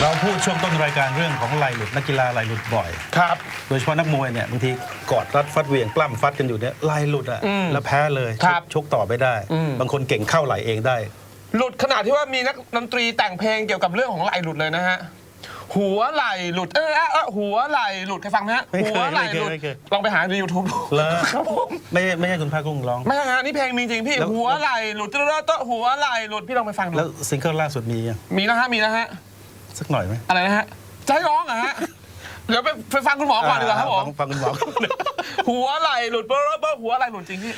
เราพูดช่วงต้นรายการเรื่องของไหลหลุดนักกีฬาไหลหลุดบ่อย ครับ โดยเฉพาะนักมวยเนี่ยบางทีกอดรัดฟัดเหวี่ยงปล้ำฟัดกันอยู่เนี่ยไหลหลุดอะอืมแล้วแพ้เลยครับ ชกต่อไม่ได้อืมบางคนเก่งเข้าไหลเองได้ หลุดขนาดที่ว่ามีนักดนตรีแต่งเพลงเกี่ยวกับเรื่องของไหลหลุดเลยนะฮะ หัวไหลหลุดเออเออเออหัวไหลหลุดเคยฟังไหมฮะไม่เคยหัวไหลหลุดไม่เคยลองไปหาในยูทูบดูแล้วครับผมไม่ไม่ใช่คุณภาคกุ้งร้อง ไม่ใช่ฮะนี่เพลงมีจริงพี่แล้ว หัวไหลหลุดเจ้าโตะหัวไหลหลุดพี่ลองไปฟังดูแล้วซิงเกิลล่าสุดมียังมีนะฮะมีนะฮะสักหน่อยไหมอะไรนะฮะจะให้ร้องเหรอฮะเดี๋ยวไปไปฟังคุณหมอก่อนดีกว่าครับผมฟังฟังคุณหมอ หัวไหลหลุดเบ้อเบ้อหัวไหลหลุดจริงพี่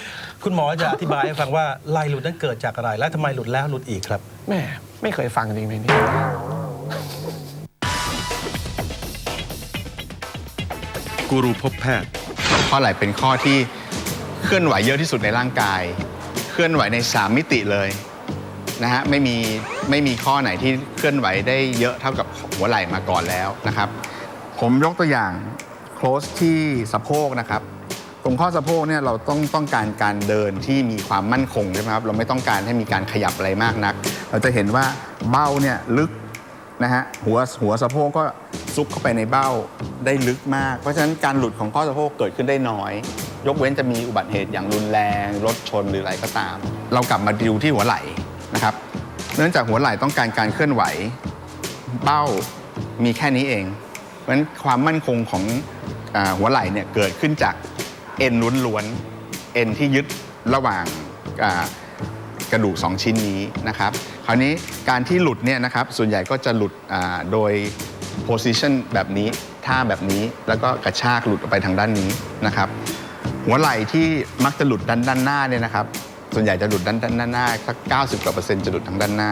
คุณหมอจะอธิบายให้ฟังว่าไหลหลุดนั้นเกิดจากอะไร และทำไมหลุดแล้วหลุดอีกครับแม่ไม่เคยฟังจริงเพลงนี้ กูรูพบแพทย์ ข้อไหล่เป็นข้อที่เคลื่อนไหวเยอะที่สุดในร่างกาย เคลื่อนไหวใน 3 มิติเลยนะฮะไม่มีไม่มีข้อไหนที่เคลื่อนไหวได้เยอะเท่ากับหัวไหล่มาก่อนแล้วนะครับ ผมยกตัวอย่าง close ที่สะโพกนะครับตรงข้อสะโพกเนี่ยเราต้องต้องการการเดินที่มีความมั่นคงใช่ไหมครับเราไม่ต้องการให้มีการขยับอะไรมากนัก เราจะเห็นว่าเบ้าเนี่ยลึก นะฮะหัวหัวสะโพกก็ซุกเข้าไปในเบ้าได้ลึกมาก เพราะฉะนั้นการหลุดของข้อสะโพกเกิดขึ้นได้น้อย ยกเว้นจะมีอุบัติเหตุอย่างรุนแรงรถชนหรืออะไรก็ตาม เรากลับมาดูที่หัวไหล่นะครับ เนื่องจากหัวไหล่ต้องการการเคลื่อนไหว เบ้ามีแค่นี้เอง เพราะฉะนั้นความมั่นคงของอหัวไหล่เนี่ยเกิดขึ้นจากเอ็นล้วนๆเอ็นที่ยึดระหว่างอ กระดูกสองชิ้นนี้นะครับ คราวนี้การที่หลุดเนี่ยนะครับส่วนใหญ่ก็จะหลุดโดย position แบบนี้ท่าแบบนี้แล้วก็กระชากหลุดออกไปทางด้านนี้นะครับ หัวไหล่ที่มักจะหลุดด้านด้านหน้าเนี่ยนะครับ ส่วนใหญ่จะหลุดด้านด้านหน้าสัก90กว่าเปอร์เซ็นต์จะหลุดทางด้านหน้า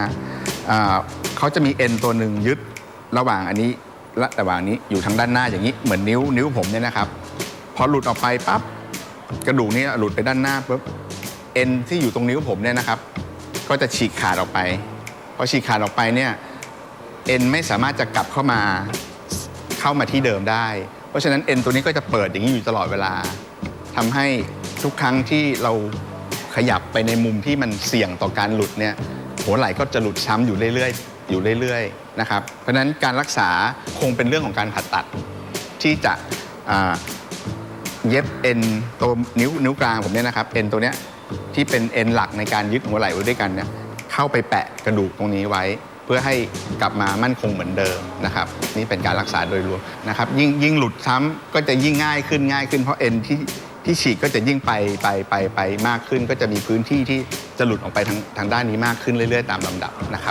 อ่าเขาจะมีเอ็นตัวหนึ่งยึดระหว่างอันนี้และระหว่างนี้อยู่ทางด้านหน้าอย่างนี้เหมือนนิ้วนิ้วผมเนี่ยนะครับ พอหลุดออกไปปั๊บกระดูกนี้หลุดไปด้านหน้าปุ๊บ เอ็นที่อยู่ตรงนิ้วผมเนี่ยนะครับ ก็จะฉีกขาดออกไปพอฉีกขาดออกไปเนี่ยเอ็นไม่สามารถจะกลับเข้ามาเข้ามาที่เดิมได้ เพราะฉะนั้นเอ็นตัวนี้ก็จะเปิดอย่างนี้อยู่ตลอดเวลาทำให้ทุกครั้งที่เราขยับไปในมุมที่มันเสี่ยงต่อการหลุดเนี่ยหัวไหล่ก็จะหลุดซ้ำอยู่เรื่อยๆ อยู่เรื่อยๆนะครับเพราะฉะนั้นการรักษาคงเป็นเรื่องของการผ่าตัดที่จะเย็บเอ็นตัวนิ้วนิ้วกลางผมเนี่ยนะครับเอ็นตัวเนี้ย ที่เป็นเอ็นหลักในการยึดหัวไหล่ไว้ด้วยกันเนี่ยเข้าไปแปะกระดูกตรงนี้ไว้ เพื่อให้กลับมามั่นคงเหมือนเดิมนะครับนี่เป็นการรักษาโดยรวมนะครับยิ่งยิ่งหลุดซ้ำก็จะยิ่งง่ายขึ้นง่ายขึ้นเพราะเอ็นที่ที่ฉีกก็จะยิ่งไปไปไปไปมากขึ้น ก็จะมีพื้นที่ที่จะหลุดออกไปทางทางด้านนี้มากขึ้นเรื่อย ๆ ตามลำดับนะครับ